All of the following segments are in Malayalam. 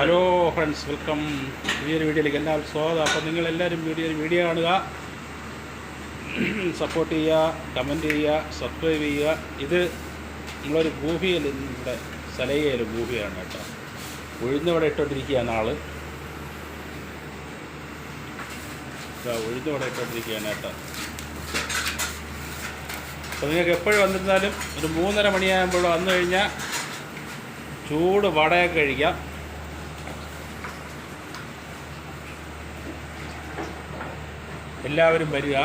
Hello friends welcome. പുതിയൊരു വീഡിയോയിലേക്ക് എല്ലാവരും സ്വാഗതം. അപ്പോൾ നിങ്ങളെല്ലാവരും വീഡിയോ വീഡിയോ കാണുക. സപ്പോർട്ട് ചെയ്യുക കമന്റ് ചെയ്യുക സബ്സ്ക്രൈബ് ചെയ്യുക. ഇത് നമ്മളൊരു ഗൂഹിയിൽ ഇവിടെ സലയയിൽ ഗൂഹിയാണ് കേട്ടോ. ഉഴുന്നിവിടെ ഇട്ടോണ്ടിരിക്കുകയാണ് ആൾ ഉഴുന്നിവിടെ ഇട്ടോണ്ടിരിക്കുകയാണ് കേട്ടോ. അപ്പോൾ നിങ്ങൾക്ക് എപ്പോഴും വന്നിരുന്നാലും ഒരു മൂന്നര മണിയാകുമ്പോൾ വന്നു കഴിഞ്ഞാൽ ചൂട് വടയൊക്കെ കഴിക്കാം. എല്ലാവരും വരിക.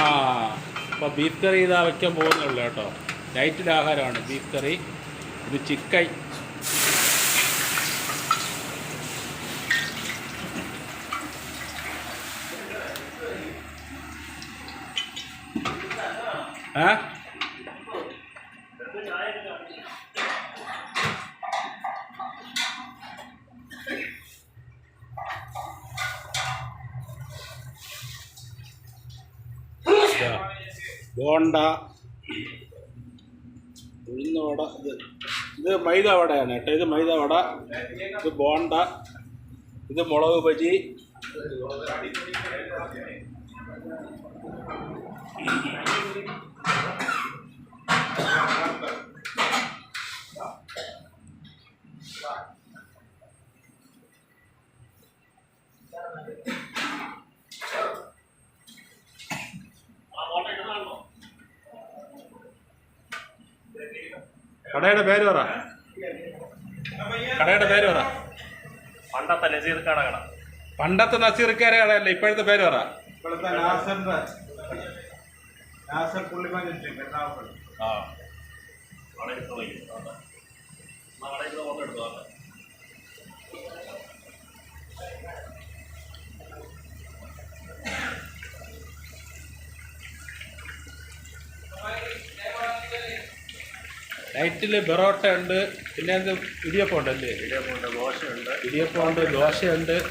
ആ അപ്പോൾ ബീഫ് കറി ഇതാ വയ്ക്കാൻ പോകുന്നുള്ളൂ കേട്ടോ. നൈറ്റിൽ ആഹാരമാണ് ബീഫ് കറി. ഇത് ചിക്കൻ. ഏ ബോണ്ട. ബോണ്ട ഉഴുന്ന വട ഇത് ഇത് മൈദ വടയാണ് കേട്ടോ ഇത് മൈദ വട ഇത് ബോണ്ട ഇത് മുളക് ബജി കടയുടെ പേര് പറ. കടയുടെ പേര് പറ. പണ്ടത്തെ നസീർ കട കട പണ്ടത്തെ നസീർക്കാരെ കടയല്ല ഇപ്പോഴത്തെ പേര് പറ. ഇപ്പോഴത്തെ നാസറിന്റെ നാസർ പുള്ളിമാനുണ്ട് എറണാകുളം. ആ. കടയിൽ എടുത്ത് വയ്ക്കും അവിടെ നൈറ്റിൽ പെറോട്ട ഉണ്ട്. പിന്നെ എന്ത്? ഇടിയപ്പം ഉണ്ടല്ലേ? ഇടിയപ്പമുണ്ട് ദോശയുണ്ട്. ഇടിയപ്പം ഉണ്ട് ദോശയുണ്ട്.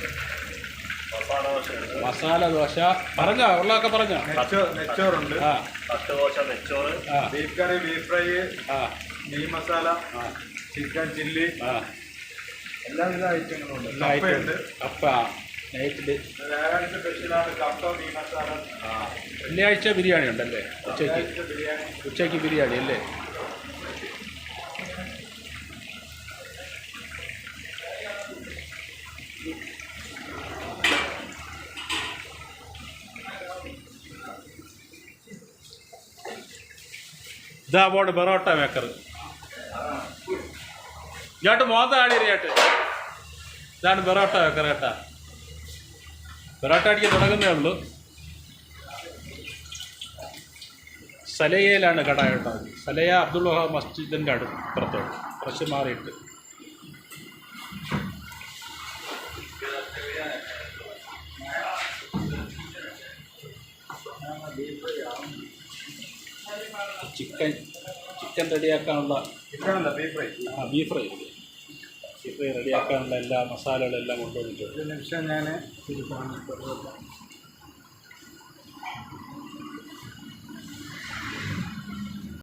മസാല ദോശയുണ്ട്. മസാല ദോശ. പറഞ്ഞോ ഉള്ളതൊക്കെ പറഞ്ഞോ. നെച്ചോ നെച്ചോറുണ്ട്. ആ. പത്ത് ദോശ നെച്ചോറ്. ആ. ബീഫ് കറി ബീഫ് ഫ്രൈ ആ. മീൻ മസാല ആ. ചിക്കൻ ചില്ലി ആ. എല്ലാവിധ ഐറ്റങ്ങളും ഉണ്ട് കപ്പയുണ്ട്. കപ്പ നൈറ്റിൽ വ്യാഴാഴ്ച സ്പെഷ്യലാണ് കപ്പ മീൻ മസാല വെള്ളിയാഴ്ച ബിരിയാണി ഉണ്ടല്ലേ? ഉച്ചയ്ക്ക്. വ്യാഴാഴ്ച ബിരിയാണി. ഉച്ചയ്ക്ക് ബിരിയാണി അല്ലേ? ഇതാ പോണ്ട് ബെറോട്ട മേക്കർ ഇങ്ങോട്ട് മോന്ത ആടിയറിയാട്ട് ഇതാണ് ബെറോട്ട മേക്കർ കേട്ടാ ബെറോട്ട അടിക്കാൻ തുടങ്ങുന്നേ ഉള്ളൂ. സലയയിലാണ് കട കേട്ടോ സലയ അബ്ദുൾ വഹാബ് മസ്ജിദിന്റെ അടുപ്പുറത്തോട്ട്. കുറച്ച് മാറിയിട്ട്. ചിക്കൻ ചിക്കൻ റെഡിയാക്കാനുള്ള ബീഫ് ഫ്രൈ ബീഫ് ഫ്രൈ റെഡിയാക്കാനുള്ള എല്ലാ മസാലകളെല്ലാം കൊണ്ടുവന്നിട്ടുണ്ട്. ഒരു നിമിഷം ഞാൻ